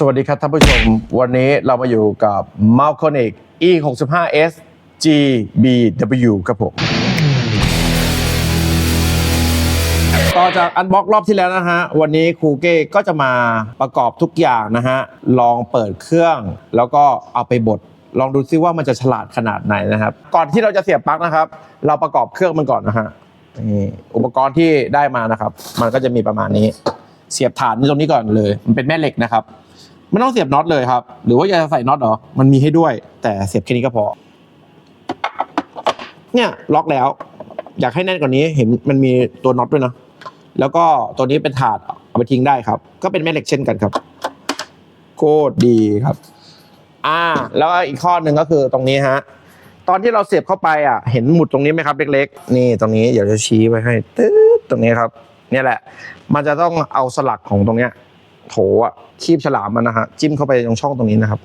สวัสดีครับท่านผู้ชม วันนี้เรามาอยู่กับ m a l c o n i c E 6 5 S GBW ครับผม ต่อจากอันบ็อกรอบที่แล้วนะฮะ วันนี้ครูเก้ก็จะมาประกอบทุกอย่างนะฮะ ลองเปิดเครื่อง แล้วก็เอาไปบดลองดูซิว่ามันจะฉลาดขนาดไหนนะครับ ก่อนที่เราจะเสียบปลั๊กนะครับ เราประกอบเครื่องมันก่อนนะฮะนี่อุปกรณ์ที่ได้มานะครับ มันก็จะมีประมาณนี้ เสียบฐานตรงนี้ก่อนเลย มันเป็นแม่เหล็กนะครับ ไม่ต้องเสียบน็อตเลยครับ หรือว่าอยากจะใส่น็อตเหรอ มันมีให้ด้วย แต่เสียบแค่นี้ก็พอ เนี่ยล็อกแล้ว อยากให้แน่นกว่านี้เห็นมันมีตัวน็อตด้วยนะ แล้วก็ตัวนี้เป็นถาดเอาไปทิ้งได้ครับ ก็เป็นแม่เหล็กเช่นกันครับ โคตรดีครับ อ่า แล้วอีกข้อหนึ่งก็คือตรงนี้ฮะ ตอนที่เราเสียบเข้าไปอะ เห็นหมุดตรงนี้ไหมครับเล็กๆ นี่ตรงนี้เดี๋ยวจะชี้ไว้ให้ตึ๊ดตรงนี้ครับ เนี่ยแหละ มันจะต้องเอาสลักของตรงเนี้ย โถอะคีบฉลามมันนะฮะจิ้มเข้าไปตรงช่องตรงนี้นะครับ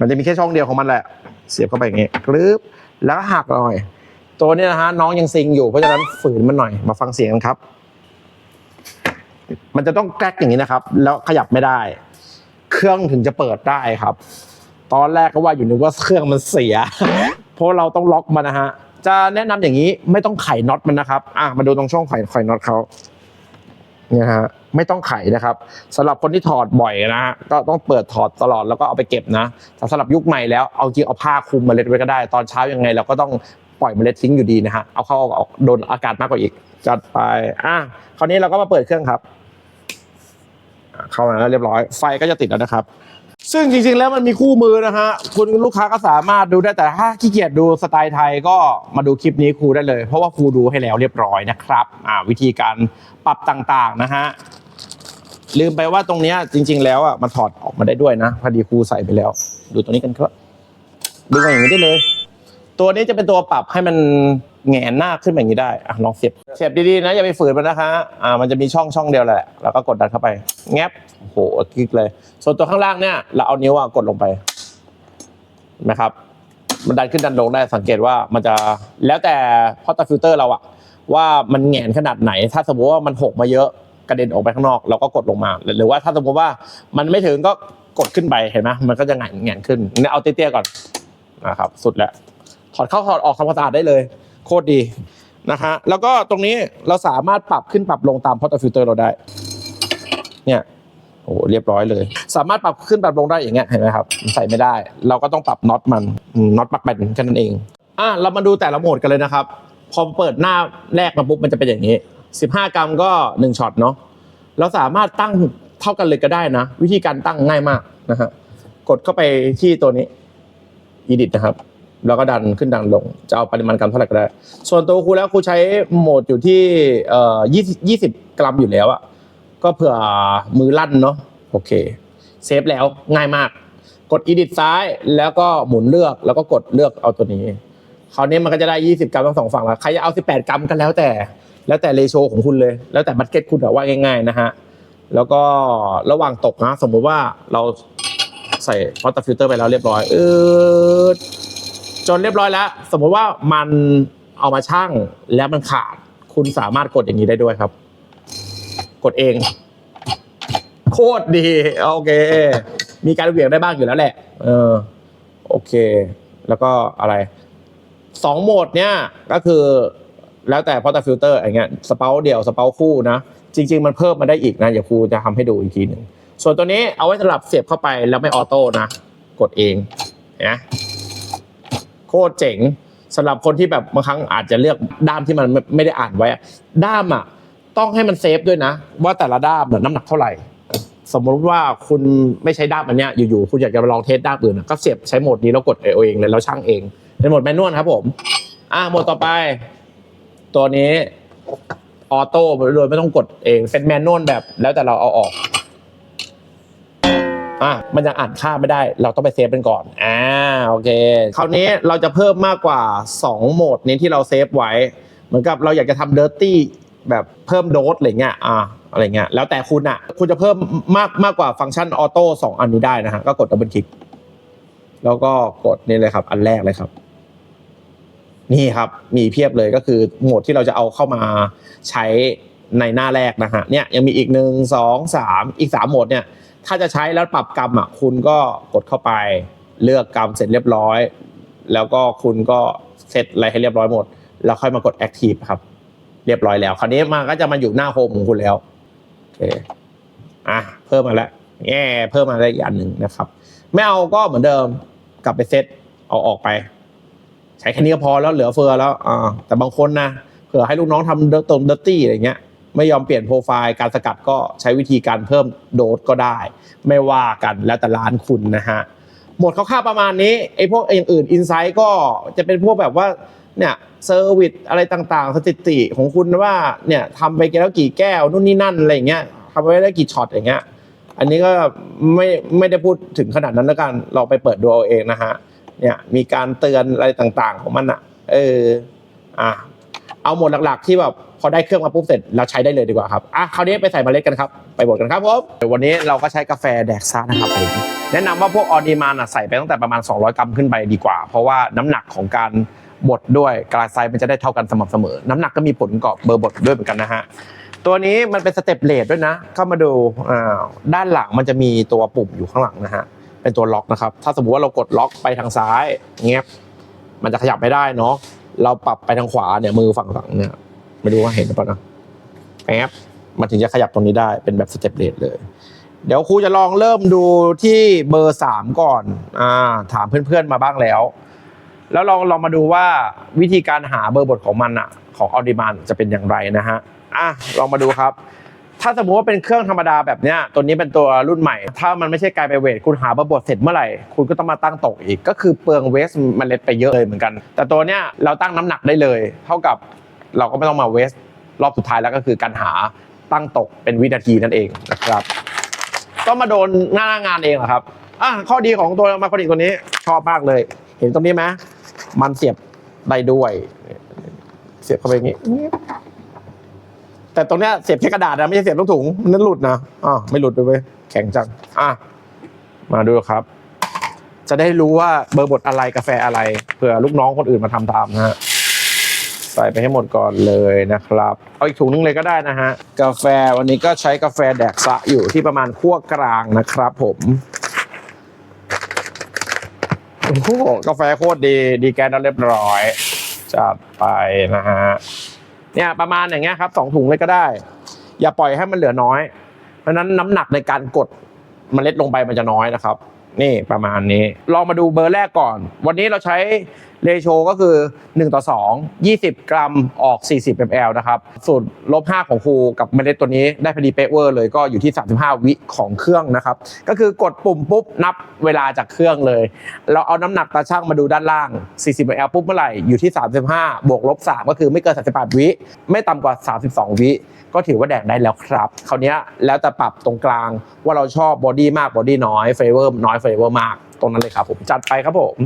มันจะมีแค่ช่องเดียวของมันแหละ เสียบเข้าไปอย่างเงี้ยกรึบแล้วหักหน่อย ตัวเนี้ยนะฮะน้องยังซิงอยู่เพราะฉะนั้นฝืนมันหน่อยมาฟังเสียงกันครับ มันจะต้องแกล้กอย่างนี้นะครับ แล้วขยับไม่ได้ เครื่องถึงจะเปิดได้ครับ ตอนแรกก็ว่าอยู่นึกว่าเครื่องมันเสีย เพราะเราต้องล็อกมันนะฮะจะแนะนำอย่างนี้ไม่ต้องไขน็อตมันนะครับ อะมาดูตรงช่องไขไขน็อตเขาเนี่ยฮะ ไม่ต้องไขนะครับสำหรับคนที่ถอดบ่อยนะฮะก็ต้องเปิดถอดตลอดแล้วก็เอาไปเก็บนะแต่สำหรับยุคใหม่แล้วเอาจริงเอาผ้าคลุมเมล็ดไว้ก็ได้ ตอนเช้ายังไงเราก็ต้องปล่อยเมล็ดทิ้งอยู่ดีนะฮะเอาเข้าออกโดนอากาศมากกว่าอีกจัดไปอะคราวนี้เราก็มาเปิดเครื่องครับ เข้ามาแล้วเรียบร้อยไฟก็จะติดแล้วนะครับซึ่งจริงๆ แล้วมันมีคู่มือนะฮะคุณลูกค้าก็สามารถดูได้แต่ถ้าขี้เกียจดูสไตล์ไทยก็มาดูคลิปนี้ครูได้เลย เพราะว่าครูดูให้แล้วเรียบร้อยนะครับ อ่าวิธีการปรับต่างๆนะฮะ ลืมไปว่าตรงเนี้ยจริง ๆ แล้วอะมันถอดออกมาได้ด้วยนะ พอดีครูใส่ไปแล้ว ดูตัวนี้กันครับดูมาอย่างนี้ได้เลย ตัวนี้จะเป็นตัวปรับให้มันแงนหน้าขึ้นแบบนี้ได้อะลองเสียบเสียบดีๆนะอย่าไปฝืนมันนะคะอ่ามันจะมีช่องช่องเดียวแหละแล้วก็กดดันเข้าไป แงบโอ้โหคลิกเลย ส่วนตัวข้างล่างเนี่ยเราเอานิ้วอะกดลงไปเห็นะครับมันดันขึ้นดันลงได้สังเกตว่ามันจะแล้วแต่พอตฟิลเตอร์เราอะว่ามันแงนขนาดไหน ถ้าสมมติว่ามันหกมาเยอะ กระเด็นออกไปข้างนอกเราก็กดลงมา หรือว่าถ้าสมมติว่ามันไม่ถึงก็กดขึ้นไปเห็นไหมมันก็จะหงนแหงนขึ้นเนี่ยเอาเตี้ยๆก่อนนะครับ สุดแล้วถอดเข้าถอดออกทำความสะอาดได้เลย โคตรดีนะฮะแล้วก็ตรงนี้เราสามารถปรับขึ้นปรับลงตามพอตฟิลเตอร์เราได้ เนี่ยโอ้โหเรียบร้อยเลย สามารถปรับขึ้นปรับลงได้อย่างเงี้ยเห็นไหมครับใส่ไม่ได้ เราก็ต้องปรับน็อตมันน็อตปักแบนแค่นั้นเองอะเรามาดูแต่ละโหมดกันเลยนะครับ พอเปิดหน้าแรกมาปุ๊บมันจะเป็นอย่างนี้ 15 กรัมก็ 1ช็อตเนาะเราสามารถตั้งเท่ากันเลยก็ได้นะ วิธีการตั้งง่ายมากนะฮะกดเข้าไปที่ตัวนี้ edit นะครับ แล้วก็ดันขึ้นดันลง จะเอาปริมาณกรัมเท่าไหร่ก็ได้ ส่วนตัวครูแล้วครูใช้โหมดอยู่ที่เอ่อ20กรัมอยู่แล้วอะก็เผื่อมือลั่นเนาะโอเคเซฟแล้วง่ายมาก กด edit ซ้ายแล้วก็หมุนเลือกแล้วก็กดเลือกเอาตัวนี้คราวนี้มันก็จะได้ 20 กรัมทั้งสองฝั่งแล้วใครจะเอา 18 กรัมก็แล้วแต่ แล้วแต่เรโชของคุณเลย แล้วแต่บัตเก็ตคุณอะว่าง่ายๆนะฮะ แล้วก็ระหว่างตกนะ สมมุติว่าเราใส่พอตฟิลเตอร์ไปแล้วเรียบร้อยเออจนเรียบร้อยแล้ว สมมุติว่ามันเอามาชั่งแล้วมันขาด คุณสามารถกดอย่างนี้ได้ด้วยครับ กดเอง โคตรดี โอเค มีการเหวี่ยงได้บ้างอยู่แล้วแหละ เออ โอเค แล้วก็อะไรสองโหมดเนี้ยก็คือ แล้วแต่พอตฟิลเตอร์อย่างเงี้ยสเปาเดี่ยวสเปาคู่นะ จริง ๆ มันเพิ่มมาได้อีกนะเดี๋ยวครูจะทำให้ดูอีกทีหนึ่งส่วนตัวนี้เอาไว้สำหรับเสียบเข้าไปแล้วไม่ออโต้นะ กดเองนะโคตรเจ๋งสำหรับคนที่แบบบางครั้งอาจจะเลือกด้ามที่มันไม่ได้อ่านไว้ด้ามอะต้องให้มันเซฟด้วยนะ ว่าแต่ละด้ามเนี่ยน้ำหนักเท่าไหร่ สมมติว่าคุณไม่ใช้ด้ามอันเนี้ยอยู่ๆคุณอยากจะลองเทสด้ามอื่นก็เสียบใช้โหมดนี้แล้วกดเอเองเลยแล้วช่างเองเป็นโหมดแมนนวลครับผม อะโหมดต่อไป ตัวนี้ออโต้โดยไม่ต้องกดเองเป็นแมนนวลแบบแล้วแต่เราเอาออกอะมันยังอ่านค่าไม่ได้ เราต้องไปเซฟเป็นก่อนอ่าโอเค คราวนี้เราจะเพิ่มมากกว่า 2 โหมดนี้ที่เราเซฟไว้ เหมือนกับเราอยากจะทำเดอร์ตี้แบบเพิ่มโดสอะไรเงี้ยอ่าอะไรเงี้ยแล้วแต่คุณอะ คุณจะเพิ่มมากมากกว่าฟังก์ชันออโต้สองอันนี้ได้นะฮะก็กดดับเบิลคลิกแล้วก็กดนี่เลยครับ อันแรกเลยครับ นี่ครับมีเพียบเลยก็คือโหมดที่เราจะเอาเข้ามาใช้ในหน้าแรกนะฮะเนี่ยยังมีอีกหนึ่งสองสามอีกสามโหมดเนี่ยถ้าจะใช้แล้วปรับกรรมอะคุณก็กดเข้าไปเลือกกรรมเสร็จเรียบร้อย แล้วก็คุณก็เซตอะไรให้เรียบร้อยหมด แล้วค่อยมากด Active ครับ เรียบร้อยแล้ว คราวนี้มันก็จะมาอยู่หน้าโฮมของคุณแล้วโอเคอะเพิ่มมาแล้วแง่เพิ่มมาได้อีกอันหนึ่งนะครับ ไม่เอาก็เหมือนเดิมกลับไปเซตเอาออกไป ใช้แค่นี้ก็พอแล้วเหลือเฟือแล้วอ่าแต่บางคนนะเผื่อให้ลูกน้องทำเดอร์ตรงเดอร์ตี้อะไรเงี้ยไม่ยอมเปลี่ยนโปรไฟล์การสกัดก็ใช้วิธีการเพิ่มโดสก็ได้ ไม่ว่ากันแล้วแต่ร้านคุณนะฮะหมดคร่าวๆประมาณนี้ไอ้พวกอย่างอื่นอินไซต์ก็จะเป็นพวกแบบว่าเนี่ยเซอร์วิสอะไรต่างๆ สถิติของคุณว่าเนี่ยทำไปแล้วกี่แก้วนู่นนี่นั่นอะไรอย่างเงี้ยทำไปได้กี่ช็อตอย่างเงี้ยอันนี้ก็ไม่ไม่ได้พูดถึงขนาดนั้นแล้วกันเราไปเปิดดูเอาเองนะฮะ เนี่ยมีการเตือนอะไรต่างๆ ของมันอะ เอออะเอาหมดหลักๆ ที่แบบพอได้เครื่องมาปุ๊บเสร็จเราใช้ได้เลยดีกว่าครับอะคราวนี้ไปใส่เมล็ดกันครับไปบดกันครับผมวันนี้เราก็ใช้กาแฟแดกซ่านะครับผมแนะนำว่าพวกออดีมานอะใส่ไปตั้งแต่ประมาณ 200 กรัมขึ้นไปดีกว่า เพราะว่าน้ำหนักของการบดด้วยกระไซมันจะได้เท่ากันสม่ำเสมอ น้ำหนักก็มีผลกับเบอร์บดด้วยเหมือนกันนะฮะตัวนี้มันเป็นสเต็ปเลทด้วยนะ เข้ามาดูอ่าด้านหลังมันจะมีตัวปุ่มอยู่ข้างหลังนะฮะ เป็นตัวล็อกนะครับ ถ้าสมมติว่าเรากดล็อกไปทางซ้ายเงี้ยมันจะขยับไม่ได้เนาะเราปรับไปทางขวาเนี่ยมือฝั่งหลังเนี่ยไม่รู้ว่าเห็นหรือเปล่านะแป๊บมันถึงจะขยับตรงนี้ได้เป็นแบบสเต็ปเลทเลย เดี๋ยวครูจะลองเริ่มดูที่เบอร์สามก่อนอ่าถามเพื่อนๆมาบ้างแล้ว แล้วลองลองมาดูว่าวิธีการหาเบอร์บทของมันอะของออดิมานจะเป็นอย่างไรนะฮะอะลองมาดูครับ ถ้าสมมติว่าเป็นเครื่องธรรมดาแบบเนี้ยตัวนี้เป็นตัวรุ่นใหม่ ถ้ามันไม่ใช่กลายไปเวทคุณหาเบอร์บทเสร็จเมื่อไหร่ คุณก็ต้องมาตั้งตกอีก ก็คือเปลืองเวสเมล็ดไปเยอะเลยเหมือนกัน แต่ตัวเนี้ยเราตั้งน้ำหนักได้เลย เท่ากับเราก็ไม่ต้องมาเวสรอบสุดท้ายแล้วก็คือการหาตั้งตกเป็นวินาทีนั่นเองนะครับก็มาโดนหน้างานเองเหรอครับอะข้อดีของตัวมาคอนิกตัวนี้ชอบมากเลย เห็นตรงนี้ไหมมันเสียบได้ด้วย เสียบเข้าไปอย่างนี้ แต่ตรงเนี้ยเสียบแค่กระดาษนะไม่ใช่เสียบลูกถุงนั่นหลุดนะอ๋อไม่หลุดเลยเว้ยแข็งจังอะมาดูครับ จะได้รู้ว่าเบอร์บทอะไรกาแฟอะไรเผื่อลูกน้องคนอื่นมาทำตามนะฮะใส่ไปให้หมดก่อนเลยนะครับ เอาอีกถุงนึงเลยก็ได้นะฮะ กาแฟวันนี้ก็ใช้กาแฟแดกสะอยู่ที่ประมาณขั้วกลางนะครับผมโอ้โหกาแฟโคตรดี ดีแกนแล้วเรียบร้อย จัดไปนะฮะ เนี่ยประมาณอย่างเงี้ยครับสองถุงเลยก็ได้ อย่าปล่อยให้มันเหลือน้อย เพราะนั้นน้ำหนักในการกดเมล็ดลงไปมันจะน้อยนะครับ นี่ประมาณนี้ลองมาดูเบอร์แรกก่อน วันนี้เราใช้เรโชก็คือ 1 ต่อ 2 20 กรัมออก 40 ml นะครับ สูตรลบ 5 ของครูกับเมล็ดตัวนี้ได้พอดีเป๊ะเวอร์เลยก็อยู่ที่ 35 วิของเครื่องนะครับ ก็คือกดปุ่มปุ๊บนับเวลาจากเครื่องเลย เราเอาน้ำหนักตาช่างมาดูด้านล่าง 40 ml ปุ๊บเมื่อไหร่อยู่ที่ 35 บวกลบ 3 ก็คือไม่เกิน 38 วิ ไม่ต่ำกว่า 32 วิ ก็ถือว่าแดกได้แล้วครับคราวเนี้ยแล้วแต่ปรับตรงกลางว่าเราชอบบอดี้มากบอดี้น้อยเฟเวอร์น้อยเฟเวอร์มาก ตรงนั้นเลยครับผมจัดไปครับผม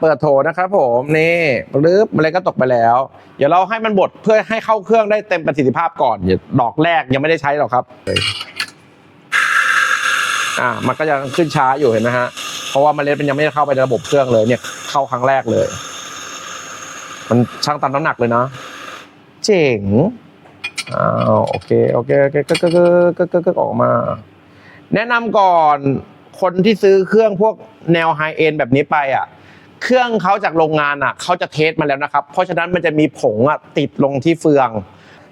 เปิดโถนะครับผมนี่ปึ๊บมันเลยก็ตกไปแล้ว เดี๋ยวเราให้มันบดเพื่อให้เข้าเครื่องได้เต็มประสิทธิภาพก่อนอดอกแรกยังไม่ได้ใช้หรอกครับอ่ามันก็ยังขึ้นช้าอยู่เห็นไหมฮะเพราะว่าเมล็ดมันยังไม่ได้เข้าไปในระบบเครื่องเลยเนี่ยเข้าครั้งแรกเลย มันช่างตามน้ำหนักเลยนะเจ๋ง อ้าวโอเคโอเคโอเคก็ก็ก็ก็ก็ออกมา แนะนำก่อนคนที่ซื้อเครื่องพวกแนวไฮเอ็นแบบนี้ไปอะ เครื่องเขาจากโรงงานอะเขาจะเทสมาแล้วนะครับ เพราะฉะนั้นมันจะมีผงอะติดลงที่เฟือง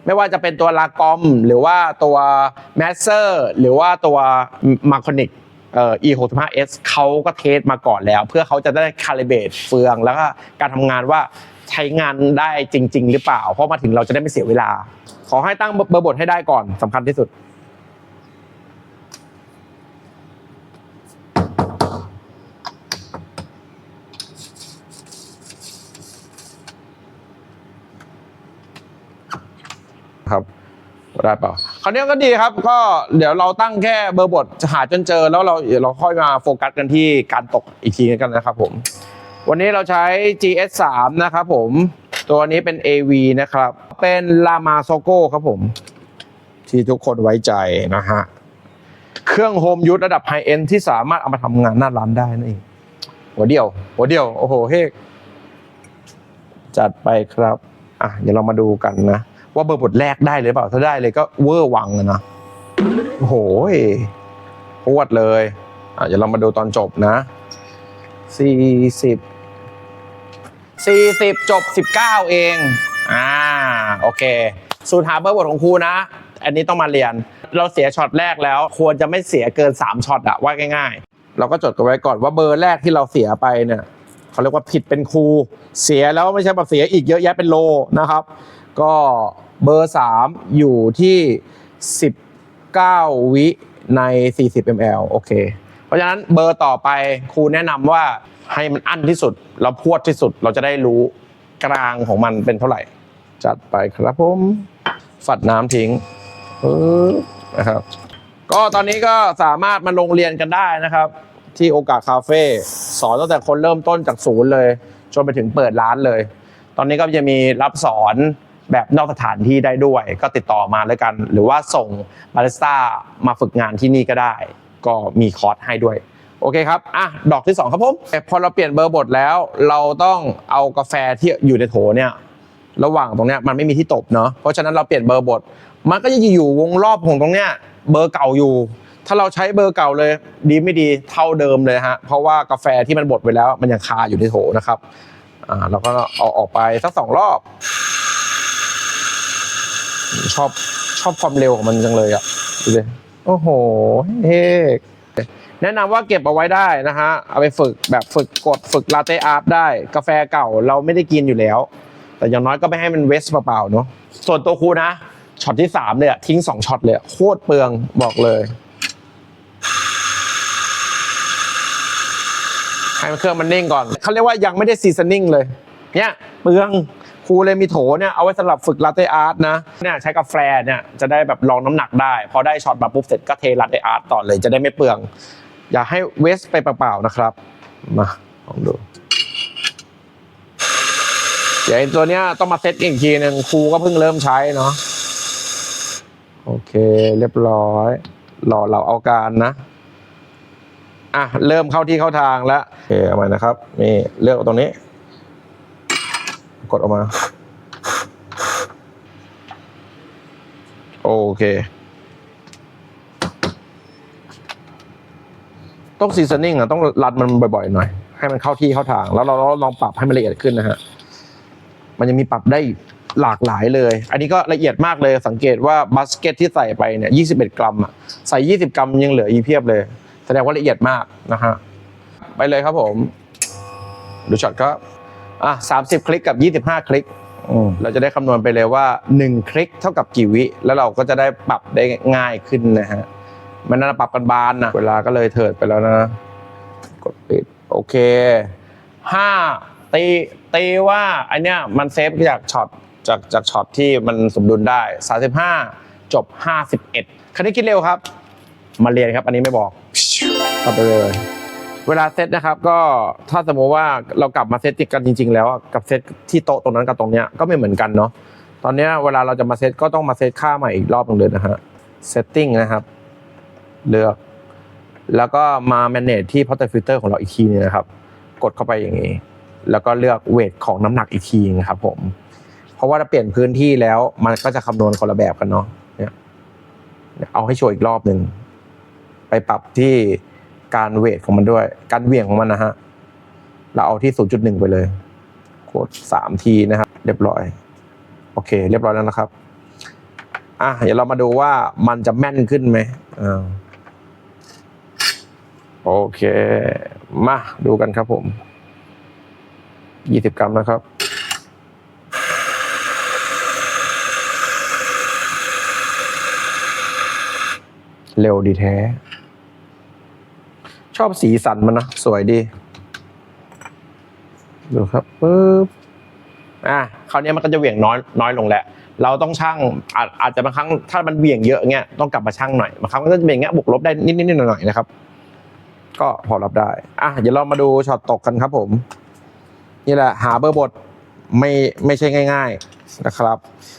ไม่ว่าจะเป็นตัวลากอม หรือว่าตัวแมสเซอร์หรือว่าตัวมาคอนิกเอ่อ E65S เขาก็เทสมาก่อนแล้ว เพื่อเขาจะได้คาลิเบตเฟืองแล้วก็การทำงานว่า ใช้งานได้จริง ๆ หรือเปล่า เพราะมาถึงเราจะได้ไม่เสียเวลา ขอให้ตั้งเบอร์บทให้ได้ก่อนสำคัญที่สุด ครับได้เปล่าคราวนี้ก็ดีครับ ก็เดี๋ยวเราตั้งแค่เบอร์บทหาจนเจอแล้วเราเราค่อยมาโฟกัสกันที่การตกอีกทีกันนะครับผม วันนี้เราใช้ GS 3 นะครับผม ตัวนี้เป็น AV นะครับ เป็น Lama s o g o ครับผม ที่ทุกคนไว้ใจนะฮะ เครื่องโฮมยูทระดับไฮเอ็นที่สามารถเอามาทำงานหน้าร้านได้นั่นเองหัวเดียว หัวเดียว โอ้โหเฮกจัดไปครับ อะ เดี๋ยวเรามาดูกันนะ ว่าเบอร์บทแรกได้หรือเปล่า ถ้าได้เลยก็เวอร์วังนะโอ้โหยพรวดเลย อะ เดี๋ยวเรามาดูตอนจบนะสี่สิบ สี่สิบจบสิบเก้าเอง อ่า โอเค สูตรหาเบอร์บทของครูนะ อันนี้ต้องมาเรียน เราเสียช็อตแรกแล้ว ควรจะไม่เสียเกิน 3 ช็อตอะว่าง่าย ๆ เราก็จดกันไว้ก่อนว่าเบอร์แรกที่เราเสียไปเนี่ยเขาเรียกว่าผิดเป็นครู เสียแล้วไม่ใช่แบบเสียอีกเยอะแยะเป็นโลนะครับ ก็เบอร์ 3 อยู่ที่ 19 วิใน 40 ml โอเค เพราะฉะนั้นเบอร์ต่อไปครูแนะนำว่าให้มันอั้นที่สุด เราพวดที่สุดเราจะได้รู้กลางของมันเป็นเท่าไหร่ จัดไปครับผมฝัดน้ำทิ้งนะครับ ก็ตอนนี้ก็สามารถมาลงเรียนกันได้นะครับ ที่โอกาสคาเฟ่สอนตั้งแต่คนเริ่มต้นจากศูนย์เลย จนไปถึงเปิดร้านเลย ตอนนี้ก็จะมีรับสอนแบบนอกสถานที่ได้ด้วย ก็ติดต่อมาแล้วกัน หรือว่าส่งบาริสต้ามาฝึกงานที่นี่ก็ได้ ก็มีคอร์สให้ด้วยโอเคครับ อะ ดอกที่ 2 ครับผมพอเราเปลี่ยนเบอร์บทแล้ว เราต้องเอากาแฟที่อยู่ในโถเนี่ย ระหว่างตรงเนี้ยมันไม่มีที่ตบเนาะ เพราะฉะนั้นเราเปลี่ยนเบอร์บท มันก็จะอยู่วงรอบของตรงเนี้ยเบอร์เก่าอยู่ ถ้าเราใช้เบอร์เก่าเลย ดีไม่ดีเท่าเดิมเลยฮะ เพราะว่ากาแฟที่มันบดไปแล้วมันยังคาอยู่ในโถนะครับ อ่า เราก็เอาออกไปสักสองรอบ ชอบชอบความเร็วของมันจังเลยอะดูเลย โอ้โหเฮกแนะนำว่าเก็บเอาไว้ได้นะฮะ เอาไปฝึกแบบฝึกกดฝึกลาเต้อาร์ตได้ กาแฟเก่าเราไม่ได้กินอยู่แล้ว แต่อย่างน้อยก็ไม่ให้มันเวสเปล่าๆเนาะส่วนตัวครูนะช็อตที่สามเลยทิ้งสองช็อตเลยโคตรเปลืองบอกเลยให้มันเครื่องมันนิ่งก่อนเขาเรียกว่ายังไม่ได้ซีซันนิ่งเลย เนี่ยเปลือง ครูเลยมีโถเนี่ยเอาไว้สำหรับฝึกลาเต้อาร์ตนะเนี่ยใช้กาแฟเนี่ยจะได้แบบลองน้ำหนักได้ พอได้ช็อตแบบปุ๊บเสร็จก็เทลาเต้อาร์ตต่อเลยจะได้ไม่เปลือง อย่าให้เวสไปเปล่าๆนะครับมาลองดูเดี๋ยวไอ้ตัวเนี้ยต้องมาเซตอีกทีหนึ่งครูก็เพิ่งเริ่มใช้เนาะโอเคเรียบร้อยรอเราเอาการนะอะเริ่มเข้าที่เข้าทางแล้วโอเคเอามานะครับนี่เลือกตรงนี้ กดออกมา โอเค ต้องซีซันนิ่งอะ ต้องรัดมันบ่อยๆหน่อย ให้มันเข้าที่เข้าทาง แล้วเราลองปรับให้มันละเอียดขึ้นนะฮะ มันยังมีปรับได้หลากหลายเลย อันนี้ก็ละเอียดมากเลย สังเกตว่าบัสเกตที่ใส่ไปเนี่ย21 กรัมอะ ใส่ 20 กรัมยังเหลืออีเพียบเลย แสดงว่าละเอียดมากนะฮะ ไปเลยครับผม ดูช็อตครับ อะ30คลิกกับ25คลิกอืมเราจะได้คำนวณไปเลยว่า 1 คลิกเท่ากับกี่วิ แล้วเราก็จะได้ปรับได้ง่ายขึ้นนะฮะ มันน่าจะปรับกันบานนะเวลาก็เลยเถิดไปแล้วนะ กดปิด โอเคห้าตีตีว่าอันเนี้ยมันเซฟจากช็อตจากจากช็อตที่มันสมดุลได้ 35 จบ 51คันนี้คิดเร็วครับ มาเรียนครับ อันนี้ไม่บอกกลับไปเลย เวลาเซตนะครับก็ถ้าสมมติว่าเรากลับมาเซตกันจริง ๆ แล้วกับเซตที่โต๊ะตรงนั้นกับตรงเนี้ยก็ไม่เหมือนกันเนาะตอนเนี้ยเวลาเราจะมาเซตก็ต้องมาเซตค่าใหม่อีกรอบหนึงเลยนะฮะ setting นะครับ เลือก แล้วก็มา manage ที่ portrait filter ของเราอีกทีนึงนะครับ กดเข้าไปอย่างนี้ แล้วก็เลือกเวทของน้ำหนักอีกทีนึงครับผม เพราะว่าถ้าเปลี่ยนพื้นที่แล้วมันก็จะคำนวณคนละแบบกันเนาะเนี่ยเอาให้โชว์อีกรอบหนึ่งไปปรับที่ การเวทของมันด้วย การเวี่ยงของมันนะฮะ เราเอาที่ 0.1 ไปเลย กด3ทีนะครับ เรียบร้อย โอเค เรียบร้อยแล้วนะครับ อะ เดี๋ยวเรามาดูว่ามันจะแม่นขึ้นไหมอ่าโอเค มาดูกันครับผมยี่สิบกรัมนะครับเร็วดีแท้ ชอบสีสันมันนะ สวยดี ดูครับปึ๊บอะคราวนี้มันก็จะเหวี่ยงน้อยน้อยลงแหละ เราต้องชั่งอาจอาจจะบางครั้งถ้ามันเหวี่ยงเยอะเงี้ยต้องกลับมาชั่งหน่อยบางครั้งมันก็จะเป็นอย่างเงี้ยบวกลบได้นิดๆหน่อยๆนะครับ ก็พอรับได้อะเดี๋ยวเรามาดูช็อตตกกันครับผม นี่แหละหาเบอร์บทไม่ไม่ใช่ง่าย ๆนะครับ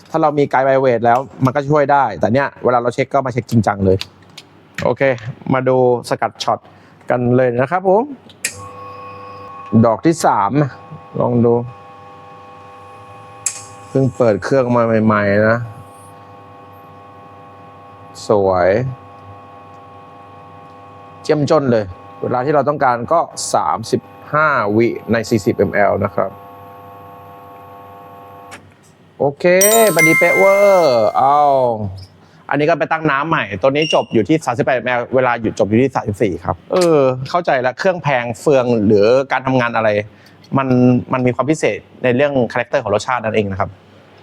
ถ้าเรามีไกด์ไบเวทแล้วมันก็ช่วยได้ แต่เนี้ยเวลาเราเช็คก็มาเช็คจริงจังเลย โอเค มาดูสกัดช็อต กันเลยนะครับผม ดอกที่สามลองดู เพิ่งเปิดเครื่องมาใหม่ๆนะ สวย เจ้มจนเลย เวลาที่เราต้องการก็ 35 วิใน 40 ml นะครับโอเคบันดีเป๊ะเวอร์ เอา อันนี้ก็ไปตั้งน้ำใหม่ ตัวนี้จบอยู่ที่ 38 ml เวลาหยุดจบอยู่ที่ 34 ครับ เออ เข้าใจแล้วเครื่องแพงเฟืองหรือการทำงานอะไร มันมันมีความพิเศษในเรื่องคาแรคเตอร์ของรสชาตินั่นเองนะครับ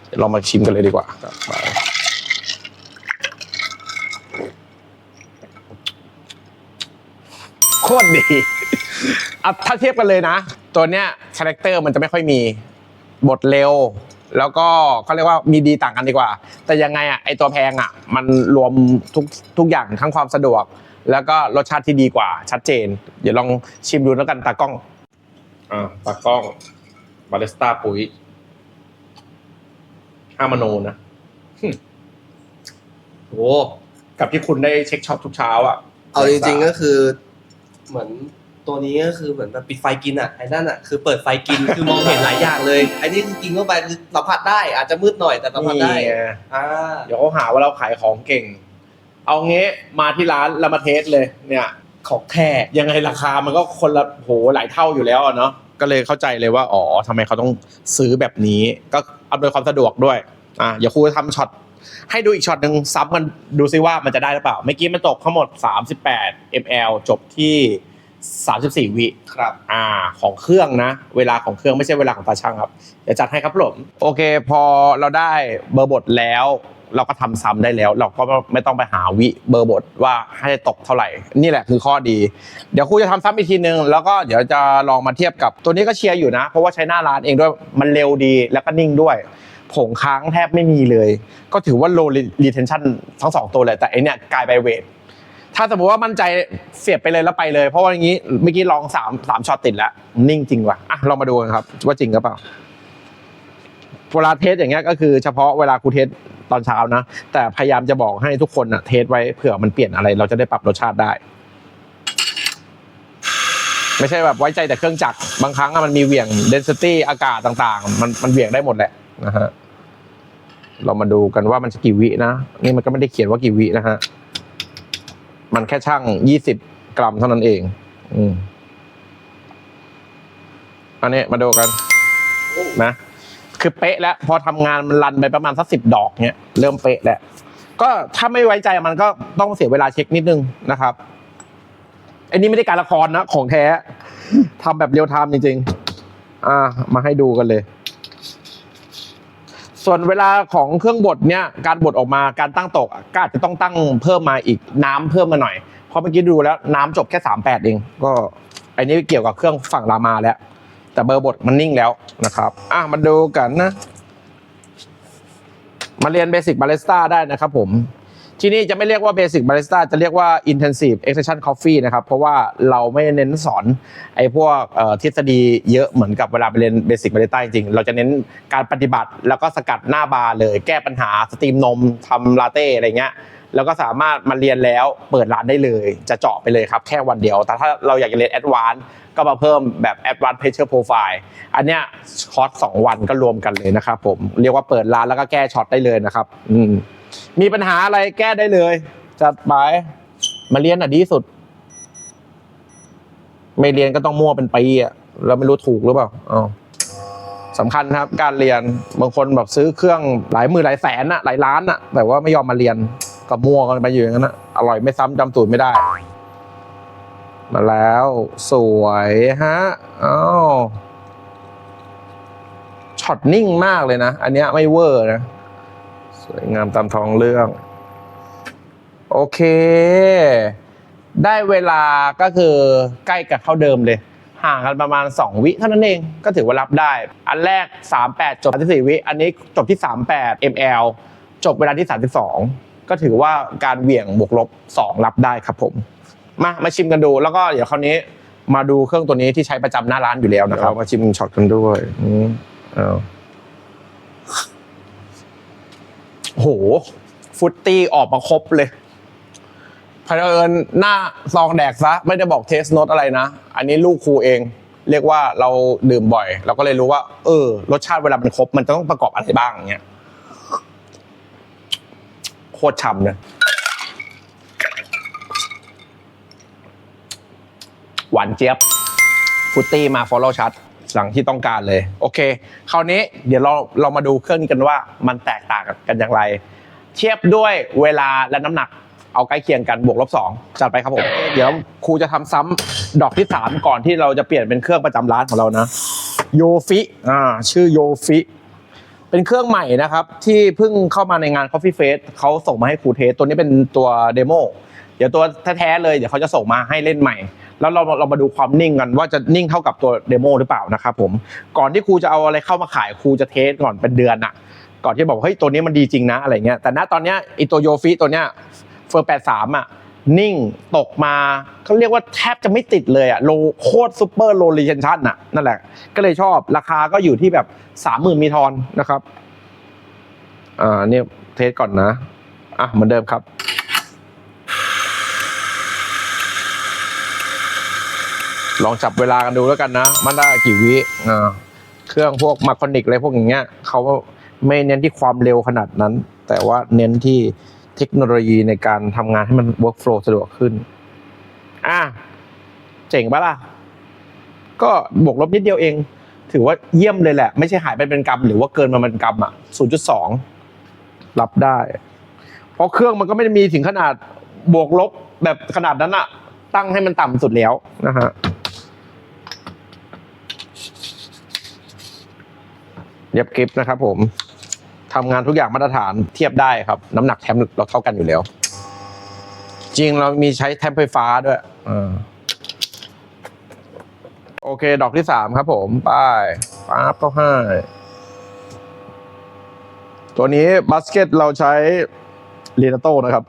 เดี๋ยวเรามาชิมกันเลยดีกว่าไปโคตรดีอะถ้าเทียบกันเลยนะ ตัวเนี้ยคาแรคเตอร์มันจะไม่ค่อยมีบทเร็ว แล้วก็เขาเรียกว่ามีดีต่างกันดีกว่า แต่ยังไงอะไอตัวแพงอะมันรวมทุกทุกอย่างทั้งความสะดวก แล้วก็รสชาติที่ดีกว่า ชัดเจน เดี๋ยวลองชิมดูแล้วกันตากล้องอ่าตากล้องบาริสต้าปุ๋ยห้ามโนนะโอ้กับที่คุณได้เช็คช็อปทุกเช้าอะเอาจริงๆก็คือเหมือน ตัวนี้ก็คือเหมือนแบบปิดไฟกินอะไอ้นั่นอะคือเปิดไฟกินคือมองเห็นหลายอย่างเลยไอ้นี่คือกินเข้าไปคือสัมผัสได้ อาจจะมืดหน่อยแต่สัมผัสได้นี่ไงอ่าเดี๋ยวเขาหาว่าเราขายของเก่ง เอางี้มาที่ร้านเรามาเทสเลย เนี่ย ของแท้ยังไงราคามันก็คนละโหหลายเท่าอยู่แล้วอะเนาะก็เลยเข้าใจเลยว่าอ๋อทำไมเขาต้องซื้อแบบนี้ ก็อำนวยความสะดวกด้วยอะเดี๋ยวครูจะทำช็อตให้ดูอีกช็อตหนึ่งซ้ำกันดูซิว่ามันจะได้หรือเปล่าเมื่อกี้มันตกทั้งหมด 38 ml จบที่ 34 วิครับ อ่าของเครื่องนะ เวลาของเครื่องไม่ใช่เวลาของตาช่างครับ เดี๋ยวจัดให้ครับผมโอเค พอเราได้เบอร์บทแล้ว เราก็ทำซ้ำได้แล้ว เราก็ไม่ต้องไปหาวิเบอร์บทว่าให้ตกเท่าไหร่ นี่แหละคือข้อดี เดี๋ยวครูจะทำซ้ำอีกทีนึง แล้วก็เดี๋ยวจะลองมาเทียบกับตัวนี้ก็เชียร์อยู่นะ เพราะว่าใช้หน้าร้านเองด้วยมันเร็วดีแล้วก็นิ่งด้วยผงค้างแทบไม่มีเลย ก็ถือว่า low retention ทั้งสองตัวเลยแต่ไอเนี้ยกลายไปเวท ถ้าสมมติว่ามั่นใจเสียบไปเลยแล้วไปเลย เพราะว่าอย่างนี้เมื่อกี้ลองสามสามช็อตติดแล้ว นิ่งจริงว่ะอะลองมาดูกันครับ ว่าจริงหรือเปล่าเวลาเทสอย่างเงี้ยก็คือเฉพาะเวลาครูเทสตอนเช้านะ แต่พยายามจะบอกให้ทุกคนอะเทสไว้เผื่อมันเปลี่ยนอะไร เราจะได้ปรับรสชาติได้ ไม่ใช่แบบไว้ใจแต่เครื่องจักรบางครั้งอะมันมีเหวี่ยง density อากาศต่าง ๆ มันมันเหวี่ยงได้หมดแหละนะฮะเรามาดูกันว่ามันจะกี่วินะ นี่มันก็ไม่ได้เขียนว่ากี่วินะฮะ มันแค่ช่างยี่สิบกรัมเท่านั้นเอง อืมอันนี้มาดูกันนะคือเป๊ะแล้วพอทำงานมันรันไปประมาณสักสิบดอกเนี้ยเริ่มเป๊ะแล้วก็ถ้าไม่ไว้ใจมันก็ต้องเสียเวลาเช็คนิดนึงนะครับ อันนี้ไม่ได้การละครนะ ของแท้ทำแบบเรียลไทม์จริง ๆ อ่า มาให้ดูกันเลย ส่วนเวลาของเครื่องบดเนี่ยการบดออกมาการตั้งตกก็อาจจะต้องตั้งเพิ่มมาอีกน้ำเพิ่มมาหน่อยเพราะเมื่อกี้ดูแล้วน้ำจบแค่สามแปดเอง ก็อันนี้เกี่ยวกับเครื่องฝั่งรามาแล้ว แต่เบอร์บดมันนิ่งแล้วนะครับอะมาดูกันนะ มาเรียนเบสิกบาริสต้าได้นะครับผม ที่นี่จะไม่เรียกว่าเบสิกบาริสต้าจะเรียกว่า intensive extraction coffee นะครับ เพราะว่าเราไม่เน้นสอนไอ้พวกทฤษฎีเยอะเหมือนกับเวลาไปเรียนเบสิกบาริสต้าจริง เราจะเน้นการปฏิบัติแล้วก็สกัดหน้าบาร์เลย แก้ปัญหาสตรีมนมทำลาเต้อะไรเงี้ยแล้วก็สามารถมาเรียนแล้วเปิดร้านได้เลย จะเจาะไปเลยครับ แค่วันเดียว แต่ถ้าเราอยากจะเรียนแอดวานซ์ก็มาเพิ่มแบบ Advanced Pressure Profile อันเนี้ยคอร์ส2วันก็รวมกันเลยนะครับผมเรียกว่าเปิดร้านแล้วก็แก้ช็อตได้เลยนะครับ อืม มีปัญหาอะไรแก้ได้เลย จัดไปมาเรียนอะดีสุด ไม่เรียนก็ต้องมั่วเป็นปีอะเราไม่รู้ถูกหรือเปล่าอ๋อสำคัญครับ การเรียนบางคนแบบซื้อเครื่องหลายหมื่นหลายแสนอะหลายล้านอะแต่ว่าไม่ยอมมาเรียนก็มั่วกันไปอยู่อย่างนั้นอะอร่อยไม่ซ้ำจำสูตรไม่ได้ มาแล้วสวยฮะอ้าวช็อตนิ่งมากเลยนะ อันนี้ไม่เวอร์นะ สวยงามตามท้องเรื่อง โอเค ได้เวลาก็คือใกล้กับเท่าเดิมเลย ห่างกันประมาณ 2 วิเท่านั้นเองก็ถือว่ารับได้ อันแรก 38 จบที่4วิ อันนี้จบที่ 38 ml จบเวลาที่ 32 ก็ถือว่าการเหวี่ยงบวกลบ 2 รับได้ครับผม มามาชิมกันดูแล้วก็เดี๋ยวคราวนี้มาดูเครื่องตัวนี้ที่ใช้ประจำหน้าร้านอยู่แล้วนะครับมาชิมช็อตกันด้วยอืมเอา โห ฟุตตี้ออกมาครบเลยพเอิญหน้าซองแดกซะ ไม่ได้บอกเทสโนตอะไรนะ อันนี้ลูกครูเอง เรียกว่าเราดื่มบ่อย เราก็เลยรู้ว่า เออ รสชาติเวลามันครบ มันจะต้องประกอบอะไรบ้างเงี้ยโคตรฉ่ำเลยหวานเจี๊ยบฟุตตี้มา follow ชัด สั่งที่ต้องการเลย โอเค คราวนี้เดี๋ยวเราเรามาดูเครื่องนี้กันว่ามันแตกต่างกันอย่างไร เทียบด้วยเวลาและน้ำหนักเอาใกล้เคียงกันบวกลบสองจัดไปครับผมเดี๋ยวครูจะทำซ้ำดอกที่ 3 ก่อนที่เราจะเปลี่ยนเป็นเครื่องประจำร้านของเรานะโยฟิอ่าชื่อโยฟิเป็นเครื่องใหม่นะครับ ที่เพิ่งเข้ามาในงาน Coffee Face เขาส่งมาให้ครูเทสตัวนี้เป็นตัวเดโมเดี๋ยวตัวแท้ๆเลยเดี๋ยวเขาจะส่งมาให้เล่นใหม่แล้วเราเรามาดูความนิ่งกันว่าจะนิ่งเท่ากับตัวเดโมหรือเปล่านะครับผมก่อนที่ครูจะเอาอะไรเข้ามาขายครูจะเทสก่อนเป็นเดือนอะก่อนที่บอกเฮ้ยตัวนี้มันดีจริงนะอะไรเงี้ยแต่ณตอนเนี้ยไอตัวโยฟิตัวเนี้ยเฟอร์แปดสามอะนิ่งตกมาเขาเรียกว่าแทบจะไม่ติดเลยอะโลโคตรซูเปอร์โลลิเชนชั่นอะนั่นแหละก็เลยชอบราคาก็อยู่ที่แบบสามหมื่นมีทอนนะครับอ่าเนี่ยเทสก่อนนะอะเหมือนเดิมครับ ลองจับเวลากันดูแล้วกันนะ มันได้กี่วิอ่าเครื่องพวกมาคอนิกอะไรพวกอย่างเงี้ยเขาไม่เน้นที่ความเร็วขนาดนั้น แต่ว่าเน้นที่เทคโนโลยีในการทำงานให้มัน workflow สะดวกขึ้น อะ เจ๋งปะล่ะ ก็บวกลบนิดเดียวเอง ถือว่าเยี่ยมเลยแหละ ไม่ใช่หายไปเป็นกรรม หรือว่าเกินมาเป็นกรรมอะ 0.2 รับได้ เพราะเครื่องมันก็ไม่ได้มีถึงขนาดบวกลบแบบขนาดนั้นอะ ตั้งให้มันต่ำสุดแล้วนะฮะ เย็บกริปนะครับผมทำงานทุกอย่างมาตรฐานเทียบได้ครับ น้ำหนักแทมเราเท่ากันอยู่แล้ว จริงเรามีใช้แทมไฟฟ้าด้วยอ่าโอเค ดอกที่สามครับผม ไป้ายป๊าบเข้าให้ตัวนี้บาสเกตเราใช้ลีนาโต้นะครับ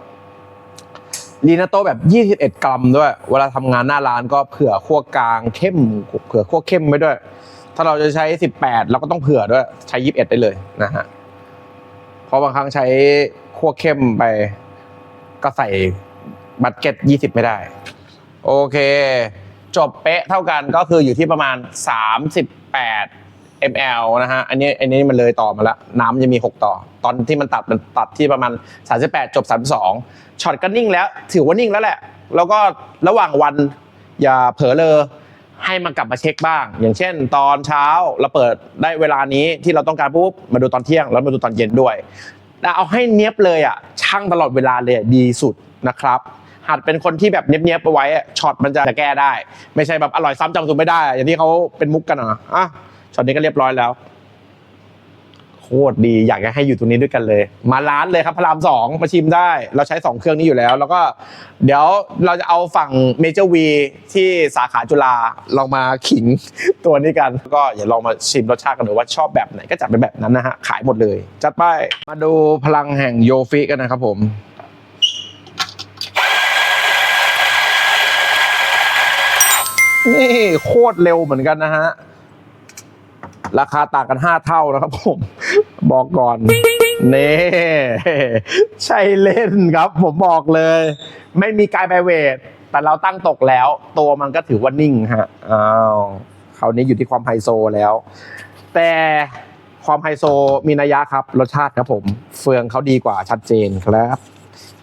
ลีนาโต้แบบ 21 กรัมด้วย เวลาทำงานหน้าร้านก็เผื่อขั้วกลางเข้ม เผื่อขั้วเข้มไว้ด้วย ถ้าเราจะใช้ 18 เราก็ต้องเผื่อด้วยใช้ 21 ได้เลยนะฮะเพราะบางครั้งใช้ขั้วเข้มไป ก็ใส่บัตเก็ต 20 ไม่ได้ โอเค จบเป๊ะเท่ากันก็คืออยู่ที่ประมาณ 38 ml นะฮะ อันนี้อันนี้มันเลยต่อมาแล้วน้ำจะมี 6 ต่อ ตอนที่มันตัดมันตัดที่ประมาณ 38 จบ 32ช็อตก็นิ่งแล้ว ถือว่านิ่งแล้วแหละ แล้วก็ระหว่างวันอย่าเผลอเลอ ให้มันกลับมาเช็คบ้าง อย่างเช่น ตอนเช้าเราเปิดได้เวลานี้ที่เราต้องการปุ๊บมาดูตอนเที่ยงแล้วมาดูตอนเย็นด้วยแต่เอาให้เนี้ยบเลยอะช่างตลอดเวลาเลยดีสุดนะครับหัดเป็นคนที่แบบเนี้ยบๆไปไว้อะช็อตมันจะแก้ได้ ไม่ใช่แบบอร่อยซ้ำจำสูตรไม่ได้ อย่างที่เขาเป็นมุกกันอะอะช็อตนี้ก็เรียบร้อยแล้ว โคตรดี อยากจะให้อยู่ตรงนี้ด้วยกันเลย มาร้านเลยครับพระรามสองมาชิมได้ เราใช้ 2 เครื่องนี้อยู่แล้ว แล้วก็เดี๋ยวเราจะเอาฝั่งเมเจอร์วีที่สาขาจุฬาลองมาขิงตัวนี้กัน ก็อย่าลองมาชิมรสชาติกันดูว่าชอบแบบไหนก็จัดเป็นแบบนั้นนะฮะ ขายหมดเลย จัดไปมาดูพลังแห่งโยฟิกันนะครับผมนี่โคตรเร็วเหมือนกันนะฮะ ราคาต่างกัน 5 เท่านะครับผม บอกก่อนนี่ใช่เล่นครับ ผมบอกเลย ไม่มีกายไบเวทแต่เราตั้งตกแล้ว ตัวมันก็ถือว่านิ่งฮะอ้าวคราวนี้อยู่ที่ความไฮโซแล้ว แต่ความไฮโซมีนัยยะครับ รสชาติครับผม เฟืองเขาดีกว่าชัดเจนครับ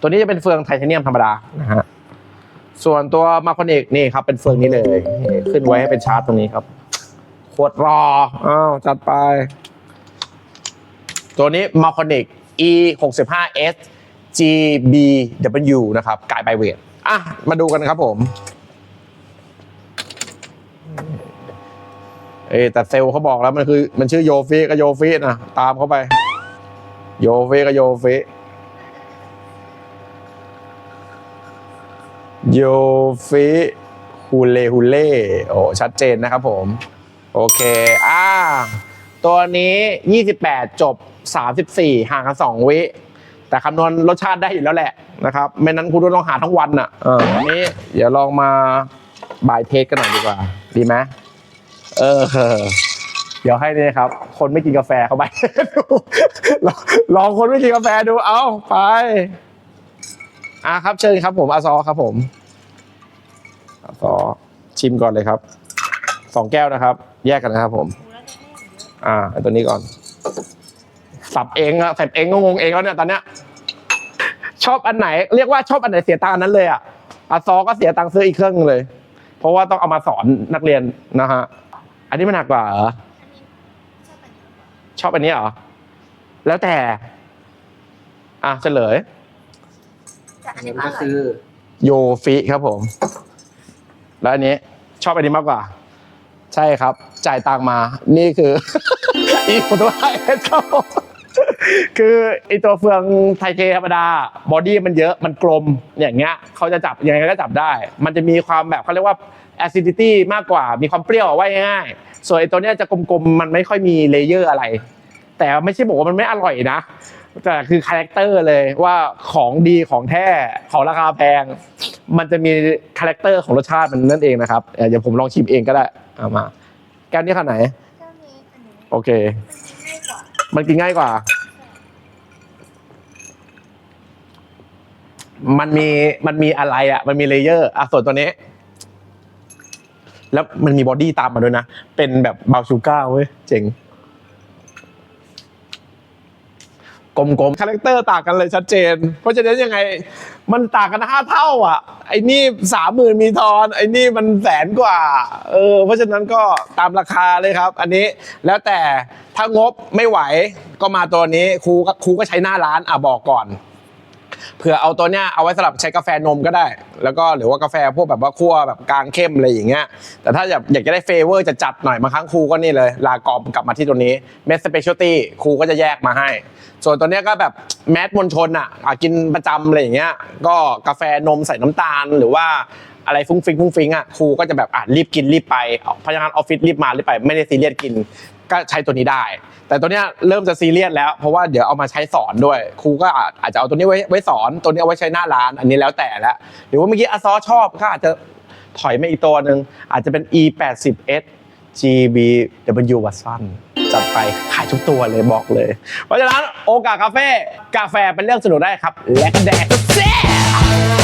ตัวนี้จะเป็นเฟืองไทเทเนียมธรรมดานะฮะส่วนตัวมาคอนิกนี่ครับเป็นเฟืองนี้เลยนี่ขึ้นไว้ให้เป็นชาร์จตรงนี้ครับ โคตรอ อ้าว จัดไป ตัวนี้ m a c o n i c E 6 5 S GBW นะครับ กายไบเวทอะ มาดูกันครับผม เอแต่เซลเขาบอกแล้วมันคือ มันชื่อโยฟิก็โยฟินะ ตามเข้าไป โยฟิก็โยฟิโยฟิฮูเล่ฮูเล่โอ้ชัดเจนนะครับผม โอเค อ่า ตัวนี้ 28 จบ 34 ห่างกัน 2 วิ แต่คำนวณรสชาติได้อยู่แล้วแหละนะครับ ไม่นั้นคุณต้องหาทั้งวันอะอออันนี้เดี๋ยวลองมาบายเทสกันหน่อยดีกว่า ดีไหมเออ เดี๋ยวให้นี่ครับ คนไม่กินกาแฟเข้าไปลองลองคนไม่กินกาแฟดู เอาไป อะครับเชิญครับผมอาซอครับผมอาซอชิมก่อนเลยครับสองแก้วนะครับ แยกกันนะครับผม อ่าไอ้ตัวนี้ก่อน สับเองอะสับเองก็งงเองแล้วเนี่ยตอนเนี้ย ชอบอันไหน เรียกว่าชอบอันไหนเสียตังค์อันนั้นเลยอะอาซอก็เสียตังค์ซื้ออีกเครื่องหนึงเลย เพราะว่าต้องเอามาสอนนักเรียนนะฮะ อันนี้มันหนักกว่าเหรอ ชอบอันนี้เหรอ แล้วแต่ อะเฉลย แต่อันนั่นี้นก็ก็คืคืออโยฟิครับผม แล้วอันนี้ชอบอันนี้มากกว่า ใช่ครับ จ่ายตังมา นี่คือ อีกตัวไอ้เขาคือไอตัวเฟืองไทเทธรรมดาบอดี้มันเยอะมันกลมอย่างเงี้ยเขาจะจับยังไงก็จับได้ มันจะมีความแบบเขาเรียกว่า acidity มากกว่ามีความเปรี้ยวว่าง่ายๆส่วนไอตัวเนี้ยจะกลมๆมันไม่ค่อยมีเลเยอร์อะไร แต่ไม่ใช่บอกว่ามันไม่อร่อยนะแต่คือคาแรคเตอร์เลยว่าของดีของแท้ของราคาแพง มันจะมีคาแรคเตอร์ของรสชาติมันนั่นเองนะครับเอ่อเดี๋ยวผมลองชิมเองก็ได้เอามา แก้วนี้ขนาดไหนแก้วนี้อันนี้โอเค มันกินง่ายกว่ามันกินง่ายกว่า มันมี มันมีอะไรอะ มันมีเลเยอร์ อะส่วนตัวนี้ แล้วมันมีบอดี้ตามมาด้วยนะ เป็นแบบบาวชูก้าเว้ย เจ๋ง กลมๆ คาแรคเตอร์ต่างกันเลยชัดเจน เพราะฉะนั้นยังไงมันต่างกันห้าเท่าอะ ไอ้นี่สามหมื่นมีทอน ไอ้นี่มันแสนกว่า เออ เพราะฉะนั้นก็ตามราคาเลยครับ อันนี้แล้วแต่ถ้างบไม่ไหวก็มาตัวนี้ครูก็ครูก็ใช้หน้าร้านอะบอกก่อน เผื่อเอาตัวเนี้ยเอาไว้สำหรับใช้กาแฟนมก็ได้ แล้วก็หรือว่ากาแฟพวกแบบว่าคั่วแบบกลางเข้มอะไรอย่างเงี้ยแต่ถ้าอยากอยากจะได้เฟเวอร์จะจัดหน่อยบางครั้งครูก็นี่เลย ลากรอบกลับมาที่ตัวนี้เมสเปเชียลตี้ครูก็จะแยกมาให้ ส่วนตัวเนี้ยก็แบบแมสมนชนอะอะกินประจำอะไรอย่างเงี้ยก็กาแฟนมใส่น้ำตาลหรือว่า อะไรฟุ้งฟิงฟุ้งฟิงอะครูก็จะแบบอะรีบกินรีบไปพนักงานออฟฟิศรีบมารีบไป ไม่ได้ซีเรียสกินก็ใช้ตัวนี้ได้ แต่ตัวเนี้ยเริ่มจะซีเรียสแล้ว เพราะว่าเดี๋ยวเอามาใช้สอนด้วย ครูก็อาจอาจจะเอาตัวนี้ไว้ไว้สอน ตัวนี้เอาไว้ใช้หน้าร้าน อันนี้แล้วแต่ล้วหรือว่าเมื่อกี้อซอชอบก็อาจจะถอยมาอีกตัวหนึ่งอาจจะเป็น e 8 0 s GBW Watson จัดไปขายทุกตัวเลยบอกเลย เพราะฉะนั้นโอกาสคาเฟ่กาแฟเป็นเรื่องสนุกได้ครับ และแดกก็เซ่